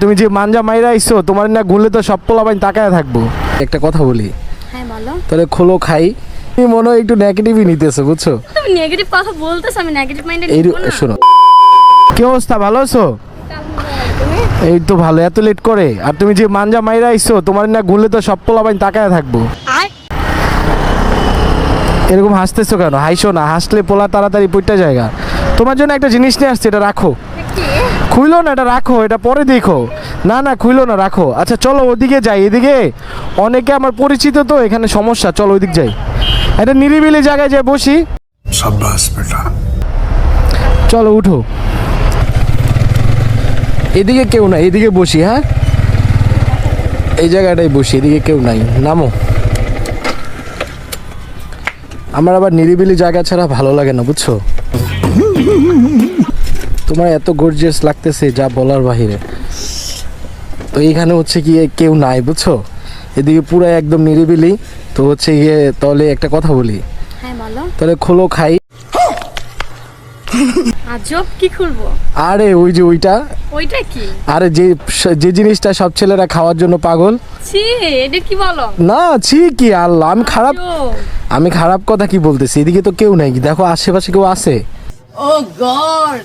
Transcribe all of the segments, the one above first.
তুমি যে মাঞ্জা মাইরা আইছো তোমার না গুনলে তো সব পোলাপাইন তাকায় থাকব। একটা কথা বলি। হ্যাঁ বলো। তাহলে খোলো খাই। তুমি মনে হয় একটু নেগেটিভই নিতেছো বুঝছ? তুমি নেগেটিভ কথা বলতেছ আমি নেগেটিভ মাইন্ডে এই নিব না। শোনো। কি অবস্থা ভালো আছো? এই তো ভালো এত লেট করে। আর তুমি যে মাঞ্জা মাইরা আইছো তোমার না গুনলে তো সব পোলাপাইন তাকায় থাকব। এরকম হাসতেছো কেন? হাইসো না হাসলে পোলা তাড়াতাড়ি পইটা জায়গা। তোমার জন্য একটা জিনিস নিয়ে আসছে এটা রাখো। খুইলো না এটা রাখো এটা পরে দেখো। না না খুইলো না রাখো। আচ্ছা চলো ওদিকে যাই এদিকে। অনেকে আমার পরিচিত তো এখানে সমস্যা চলো ওদিক যাই। এটা নিরিবিলি জায়গায় যাই বসি। চলো উঠো। এদিকে কেউ নাই এদিকে বসি হ্যাঁ? এই জায়গাটাই বসি এদিকে কেউ নাই নামো। আমার আবার নিরিবিলি জায়গা ছাড়া ভালো লাগে না বুঝছ? তোমার এত গর্জিয়াস লাগতেছে যা বলার বাহিরে। তো এইখানে হচ্ছে কি কেউ নাই বুঝছ? এদিকে পুরো একদম নিরিবিলি। তো হচ্ছে গিয়ে তাহলে একটা কথা বলি। তাহলে খোলো খাই। আরে ওই যে ওইটা। আরে যে যে জিনিসটা সব ছেলেরা খাওয়ার জন্য পাগল। না আমি খারাপ আমি খারাপ কথা কি বলতেছি? এদিকে তো কেউ নাই। দেখো আশেপাশে কেউ আছে? Oh God!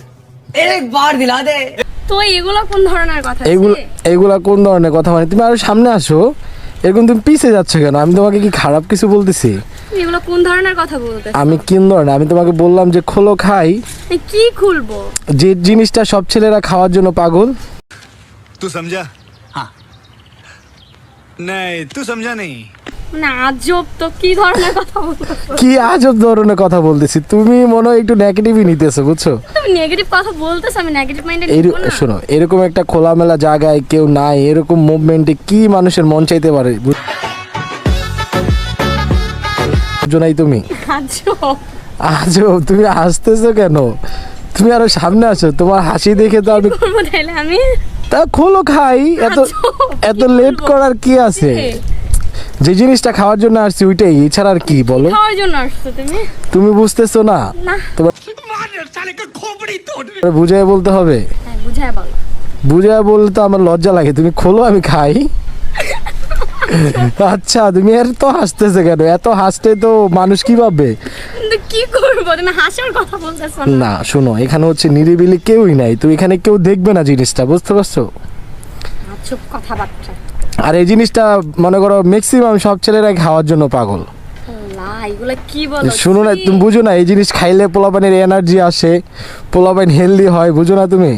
কোন ধরনের কথা মানে তুমি সামনে আসো। তুমি পিছে কেন? আমি তোমাকে কি খারাপ কিছু বলতেছি? কথা আমি কোন ধরনের? আমি তোমাকে বললাম যে খোলো খাই। কি খুলবো? যে জিনিসটা সব ছেলেরা খাওয়ার জন্য পাগল। তুই সমঝা নাই তুই সমঝা নেই আজব তো কি ধরনের কথা বলতো কি আজব ধরনের কথা বলতেছি? তুমি মনে হয় একটু নেগেটিভই নিতেছো বুঝছ? তুমি নেগেটিভ কথা বলতেছ আমি নেগেটিভ মাইন্ডে নিব না। শোনো এরকম একটা খোলামেলা জায়গায় কেউ নাই এরকম মুভমেন্টে কি মানুষের মন চাইতে পারে বুঝ- বুঝছ নাই তুমি। আজব। আজ তুমি হাসতেছো কেন? তুমি আরও সামনে আসো তোমার হাসি দেখে তো আমি আমি? তা খোলো খাই এত এত লেট করার কি আছে? যে জিনিসটা খাওয়ার জন্য আসছি ওইটাই। এছাড়া আর কি বলো? খাওয়ার জন্য আসছো তুমি? তুমি বুঝতেছো না? তোমার বুঝাই বলতে হবে? হ্যাঁ বুঝায় বলো। বুঝায় বললে তো আমার লজ্জা লাগে। তুমি খোলো আমি খাই। আচ্ছা তুমি আর তো হাসতেছে কেন? এত হাসতে তো মানুষ কি ভাববে? কি করব? তুমি হাসার কথা বলতেছো না। না শোনো এখানে হচ্ছে নিরিবিলি কেউই নাই। তো এখানে কেউ দেখবে না জিনিসটা বুঝতে পারছ? কথাবার্তা। আর এই জিনিসটা মনে করো ম্যাক্সিমাম সব ছেলেরাই খাওয়ার জন্য পাগল। শুনো না তুমি বুঝো না এই জিনিস খাইলে পোলাপানের এনার্জি আসে পোলাপাইন হেলদি হয় বুঝো না তুমি।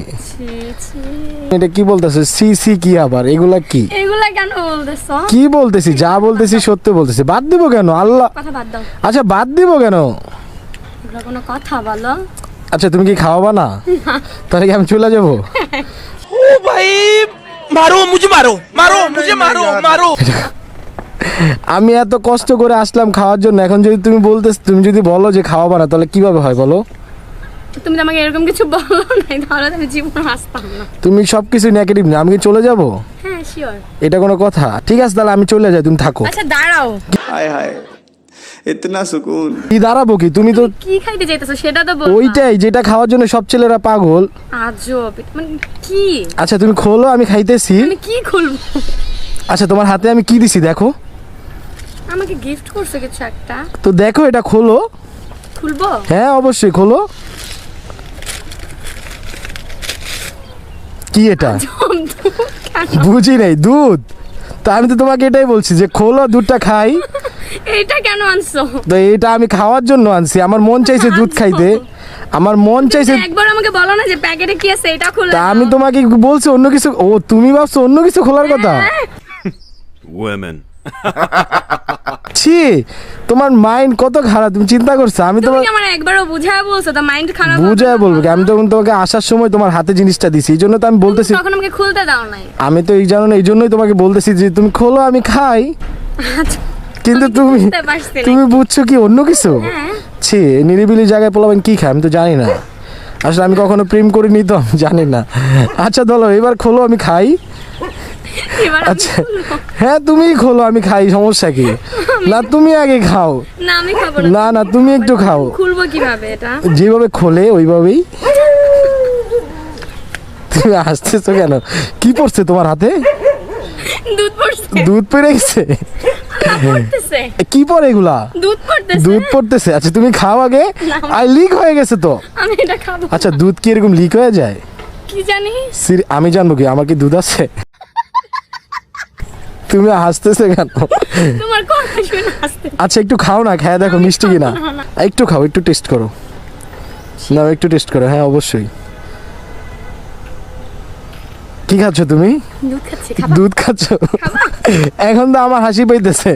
এটা কি বলতেছো? সি সি কি আবার? এগুলা কি? এগুলা কেন বলতেছো? কি বলতেছি? যা বলতেছি সত্যি বলতেছি। বাদ দিব কেন? আল্লাহ কথা বাদ দাও। আচ্ছা বাদ দিব কেন? কোনো কথা বলো। আচ্ছা তুমি কি খাওয়াবা না? তাহলে কি আমি চলে যাব? भाई মারো মুঝে মারো মারো মুঝে মারো মারো। আমি এত কষ্ট করে আসলাম খাওয়ার জন্য এখন যদি তুমি বলতে তুমি যদি বলো যে খাওয়া না তাহলে কীভাবে হয় বলো? তুমি আমাকে এরকম কিছু বলো নাই তাহলে আমি জীবন আসতাম না। তুমি সবকিছু নেগেটিভ না আমি কি চলে যাব? হ্যাঁ শিওর এটা কোনো কথা। ঠিক আছে তাহলে আমি চলে যাই তুমি থাকো। আচ্ছা দাঁড়াও। হাই হাই ইতনা সুকুন কি দাঁড়াবো কি? তুমি তো কি খাইতে যাইতেছো সেটা তো বলো ওইটাই যেটা খাওয়ার জন্য সব ছেলেরা পাগল। আজব মানে কি? আচ্ছা তুমি খোলো আমি খাইতেছি। মানে কি খুলবো? আচ্ছা তোমার হাতে আমি কি দিছি দেখো। আমাকে গিফট করছে কিছু একটা? তো দেখো এটা খোলো। খুলবো? হ্যাঁ অবশ্যই খোলো। কি এটা? বুঝি নাই দুধ। তো আমি তো তোমাকে এটাই বলছি যে খোলো দুধটা খাই। এটা কেন আনছো? তো এটা আমি খাওয়ার জন্য আনছি। আমার মন চাইছে দুধ খাইতে। আমার মন চাইছে একবার আমাকে বলো না যে প্যাকেটে কি আছে এটা খোলা তা আমি তোমাকে বলছি অন্য কিছু ও তুমি ভাবছ অন্য কিছু খোলার কথা? women. ছি তোমার মাইন্ড কত খারাপ তুমি চিন্তা করছ? আমি তোমার আমার একবারও বুঝায় বলছো? তো মাইন্ড খারাপ বুঝায় বলব কি আমি তখন তোমাকে আসার সময় তোমার হাতে জিনিসটা দিছি এই জন্য তো আমি বলতেছি তখন আমাকে খুলতে দাও নাই। আমি তো এই জানো না এই জন্যই তোমাকে বলতেছি যে তুমি খোলো আমি খাই। আচ্ছা, কিন্তু তুমি। তুমি বুঝছ কি অন্য কিছু? হ্যাঁ। ছি নিরিবিলি জায়গায় পোলাবেন কি খায়? আমি তো জানি না। আসলে আমি কখনো প্রেম করিনি তো জানি না। আচ্ছা ধরো এবার খোলো আমি খাই। আচ্ছা। হ্যাঁ তুমিই খোলো আমি খাই সমস্যা কি? না তুমি আগে খাও। না আমি খাব না। না তুমি একটু খাও। খুলবো কীভাবে এটা? যেভাবে খোলে ওইভাবেই। তুমি হাসতেছো কেন? কি পড়ছে তোমার হাতে? দুধ পড়ছে। দুধ পড়ে গেছে? কি পড়ে এগুলা? দুধ পড়তেছে। দুধ পড়তেছে। আচ্ছা তুমি খাও আগে। আর লিক হয়ে গেছে তো। আমি এটা খাব। আচ্ছা দুধ কি এরকম লিক হয়ে যায়? কি জানি? আমি জানব কি? আমার কি দুধ আছে? তুমি হাসতেছে কেন? তোমার কথা শুনে আসতে আচ্ছা একটু খাও না খেয়ে দেখো মিষ্টি কিনা। একটু খাও একটু টেস্ট করো। না একটু টেস্ট করো হ্যাঁ অবশ্যই। কি খাচ্ছ তুমি? দুধ খাচ্ছ এখন তো আমার হাসি পাইতেছে।